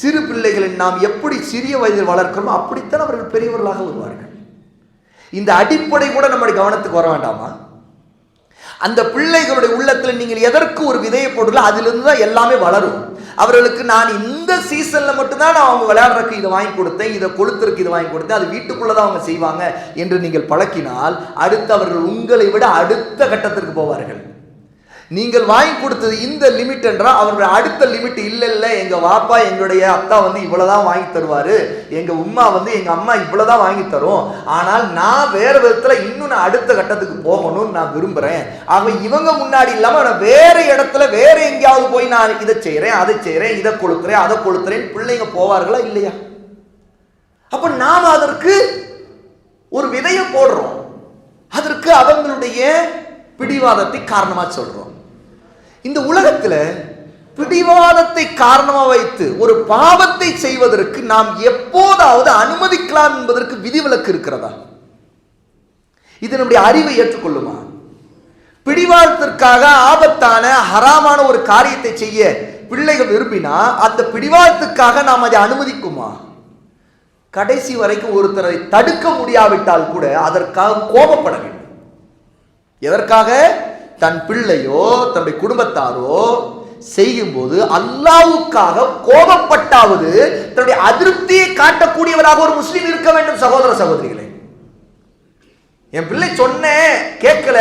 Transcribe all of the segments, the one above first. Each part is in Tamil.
சிறு பிள்ளைகளை நாம் எப்படி சிறிய வயதில் வளர்க்கிறோமோ அப்படித்தான் அவர்கள் பெரியவர்களாக வருவார்கள். இந்த அடிப்படை கூட நம்முடைய கவனத்துக்கு வர வேண்டாமா? அந்த பிள்ளைகளுடைய உள்ளத்தில் நீங்கள் எதற்கு ஒரு விதையை போடல அதிலிருந்து தான் எல்லாமே வளரும். அவர்களுக்கு நான் இந்த சீசன்ல மட்டும்தான் நான் அவங்க விளையாடுறதுக்கு இதை வாங்கி கொடுத்தேன் இதை கொளுத்துறதுக்கு இதை வாங்கி கொடுத்தேன் அது வீட்டுக்குள்ளே தான் அவங்க செய்வாங்க என்று நீங்கள் பழக்கினால் அடுத்து அவர்கள் உங்களை விட அடுத்த கட்டத்திற்கு போவார்கள். நீங்கள் வாங்கி கொடுத்தது இந்த லிமிட் என்றால் அவருடைய அடுத்த லிமிட் இல்லை இல்லை எங்கள் வாப்பா எங்களுடைய அத்தா வந்து இவ்வளோதான் வாங்கி தருவார். எங்கள் உம்மா வந்து எங்கள் அம்மா இவ்வளோதான் வாங்கி தரும். ஆனால் நான் வேறு விதத்தில் இன்னும் நான் அடுத்த கட்டத்துக்கு போகணும்னு நான் விரும்புகிறேன் அவன் இவங்க முன்னாடி இல்லாமல் நான் வேறு இடத்துல வேறு எங்கேயாவது போய் நான் இதை செய்கிறேன் அதை செய்கிறேன் இதை கொடுக்குறேன் அதை கொடுக்குறேன் பிள்ளைங்க போவார்களா இல்லையா? அப்போ நாம் அதற்கு ஒரு விதையை போடுறோம். அதற்கு அவங்களுடைய பிடிவாதத்தை காரணமாக சொல்கிறோம் இந்த உலகத்தில் பிடிவாதத்தை காரணமாக வைத்து ஒரு பாவத்தை செய்வதற்கு நாம் எப்போதாவது அனுமதிக்கலாம் என்பதற்கு விதிவிலக்கு இருக்கிறதா? இது நம்முடைய அறிவை ஏற்றுக்கொள்ளுமா? பிடிவாதத்திற்காக ஆபத்தான ஹராமான ஒரு காரியத்தை செய்ய பிள்ளைகள் விரும்பினா அந்த பிடிவாதத்துக்காக நாம் அதை அனுமதிக்குமா? கடைசி வரைக்கும் ஒருத்தரை தடுக்க முடியாவிட்டால் கூட அதற்காக கோபப்பட வேண்டும். எதற்காக? தன் பிள்ளையோ தன்னுடைய குடும்பத்தாரோ செய்யும்போது அல்லாவுக்காக கோபப்பட்டாவது தன்னுடைய அதிருப்தியை காட்டக்கூடியவராக ஒரு முஸ்லீம் இருக்க வேண்டும் சகோதர சகோதரிகளே. என் பிள்ளை சொன்னேன் கேட்கல.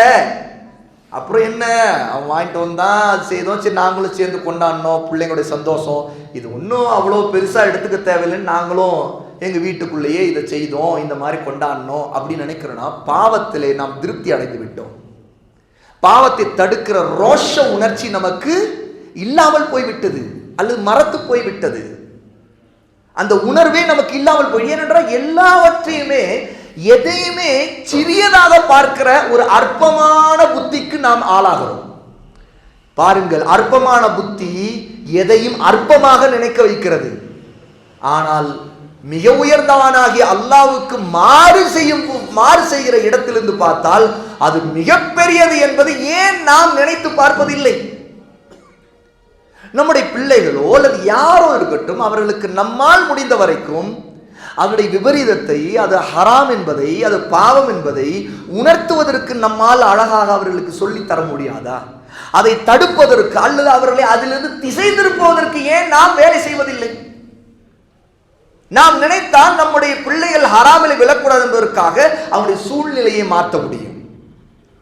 அப்புறம் என்ன? அவன் வாங்கிட்டு வந்தான் அது செய்தோம் சரி நாங்களும் சேர்ந்து கொண்டாடினோம் பிள்ளைங்களுடைய சந்தோஷம். இது ஒன்றும் அவ்வளோ பெருசாக எடுத்துக்க தேவையில்லைன்னு நாங்களும் எங்கள் வீட்டுக்குள்ளேயே இதை செய்தோம் இந்த மாதிரி கொண்டாடினோம் அப்படின்னு நினைக்கிறோன்னா பாவத்திலே நாம் திருப்தி அடைந்து விட்டோம். பாவத்தை தடுக்கிற ரோஷ உணர்ச்சி நமக்கு இல்லாமல் போய்விட்டது அல்லது மறத்து போய்விட்டது. அந்த உணர்வே நமக்கு இல்லாமல் போய் ஏனென்றால் எல்லாவற்றையுமே எதையுமே சிறியதாக பார்க்கிற ஒரு அற்பமான புத்திக்கு நாம் ஆளாகிறோம். பாருங்கள் அற்பமான புத்தி எதையும் அற்பமாக நினைக்க வைக்கிறது. ஆனால் மிக உயர்ந்தவனாகிய அல்லாவுக்கு மாறு செய்யும் மாறு செய்கிற இடத்திலிருந்து பார்த்தால் அது மிகப்பெரியது என்பது ஏன் நாம் நினைத்து பார்ப்பதில்லை? நம்முடைய பிள்ளைகளோ அல்லது யாரோ இருக்கட்டும் அவர்களுக்கு நம்மால் முடிந்த வரைக்கும் அதனுடைய விபரீதத்தை அது ஹராம் என்பதை அது பாவம் என்பதை உணர்த்துவதற்கு நம்மால் அழகாக அவர்களுக்கு சொல்லித் தர முடியாதா? அதை தடுப்பதற்கு அல்லது அவர்களை அதிலிருந்து திசை திருப்புவதற்கு ஏன் நாம் வேலை செய்வதில்லை? நாம் நினைத்தால் நம்முடைய பிள்ளைகள் ஹராமில் விழக்கூடாது என்பதற்காக அவருடைய சூழ்நிலையை மாற்ற முடியும்.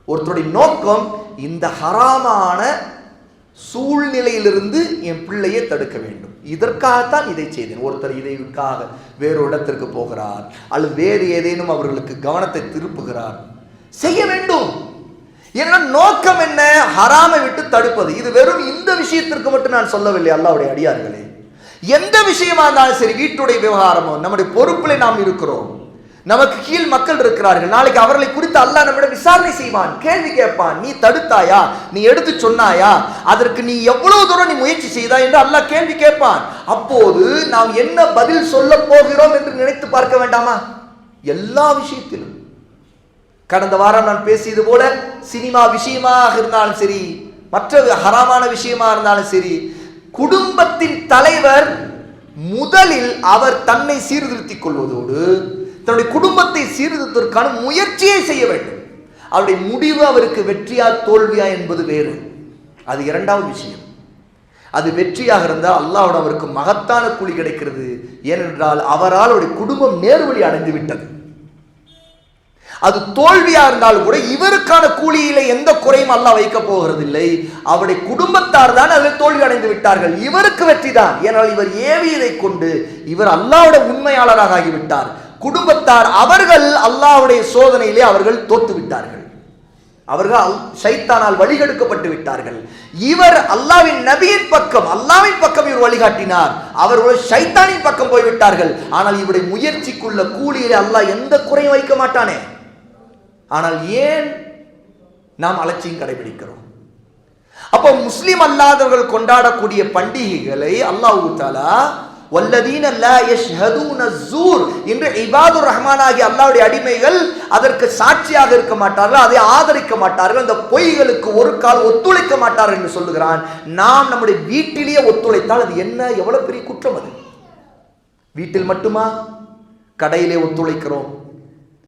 ஒருத்தருடைய நோக்கம் இந்த ஹராமான சூழ்நிலையிலிருந்து என் பிள்ளையை தடுக்க வேண்டும். இதற்காகத்தான் இதை செய்தேன். ஒருத்தர் இதைக்காக வேறு இடத்திற்கு போகிறார் அல்லது வேறு ஏதேனும் அவர்களுக்கு கவனத்தை திருப்புகிறார். செய்ய வேண்டும். என்ன நோக்கம் என்ன? ஹராமை விட்டு தடுப்பது. இது வெறும் இந்த விஷயத்திற்கு மட்டும் நான் சொல்லவில்லை அல்லாவுடைய அடியார்களே. எந்த விஷயமா இருந்தாலும் சரி வீட்டுடைய விவகாரமோ நம்முடைய பொறுப்பில் நாம் இருக்கிறோம். நமக்கு கீழ் மக்கள் இருக்கிறார்கள். நாளைக்கு அவர்களை குறித்து அல்லாஹ் நம்மிடம் விசாரணை செய்வான் கேள்வி கேட்பான். நீ தடுத்தாயா? நீ எடுத்து சொன்னாயா? அதற்கு நீ எவ்வளவு தூரம் நீ முயற்சி செய்தா என்று அல்லாஹ் கேள்வி கேட்பான். அப்போது நாம் என்ன பதில் சொல்ல போகிறோம் என்று நினைத்து பார்க்க வேண்டாமா? எல்லா விஷயத்திலும். கடந்த வாரம் நான் பேசியது போல சினிமா விஷயமாக இருந்தாலும் சரி மற்ற ஹராமான விஷயமா இருந்தாலும் சரி குடும்பத்தின் தலைவர் முதலில் அவர் தன்னை சீர்திருத்திக் கொள்வதோடு தன்னுடைய குடும்பத்தை சீர்திருத்ததற்கான முயற்சியை செய்ய வேண்டும். அவருடைய முடிவு அவருக்கு வெற்றியா தோல்வியா என்பது வேறு. அது இரண்டாவது விஷயம். அது வெற்றியாக இருந்தால் அல்லாவோட அவருக்கு மகத்தான கூலி கிடைக்கிறது. ஏனென்றால் அவரால் அவருடைய குடும்பம் நேர்வழி அடைந்து விட்டது அது தோல்வியா இருந்தாலும் கூட இவருக்கான கூலியில எந்த குறையும் அல்லாஹ் வைக்க போகிறதில்லை. அவருடைய குடும்பத்தார் தான் அதில் தோல்வி அடைந்து விட்டார்கள். இவருக்கு வெற்றி தான். ஏனால் இவர் ஏவியதை கொண்டு இவர் அல்லாவுடைய உண்மையாளராக ஆகிவிட்டார். குடும்பத்தார் அவர்கள் அல்லாவுடைய சோதனையிலே அவர்கள் தோத்து விட்டார்கள். அவர்கள் சைத்தானால் வழிகெடுக்கப்பட்டு விட்டார்கள். இவர் அல்லாவின் நபியின் பக்கம் அல்லாவின் பக்கம் இவர் வழிகாட்டினார். அவர்கள் சைத்தானின் பக்கம் போய்விட்டார்கள். ஆனால் இவருடைய முயற்சிக்குள்ள கூலியிலே அல்லாஹ் எந்த குறையும் வைக்க மாட்டானே. ஆனால் ஏன் நாம் அலட்சியம் கடைபிடிக்கிறோம்? அப்போ முஸ்லிம் அல்லாதவர்கள் கொண்டாடக்கூடிய பண்டிகைகளை அல்லாஹு தாலா வல்லதீன லா யஷ்ஹதூன ஸூர் என்று இபாதுர் ரஹ்மான் ஆகிய அடிமைகள் அதற்கு சாட்சியாக இருக்க மாட்டார்கள் அதை ஆதரிக்க மாட்டார்கள் அந்த பொய்களுக்கு ஒரு கால் ஒத்துழைக்க மாட்டார்கள் என்று சொல்லுகிறான். நாம் நம்முடைய வீட்டிலேயே ஒத்துழைத்தால் அது என்ன? எவ்வளவு பெரிய குற்றம் அது. வீட்டில் மட்டுமா? கடையிலே ஒத்துழைக்கிறோம்.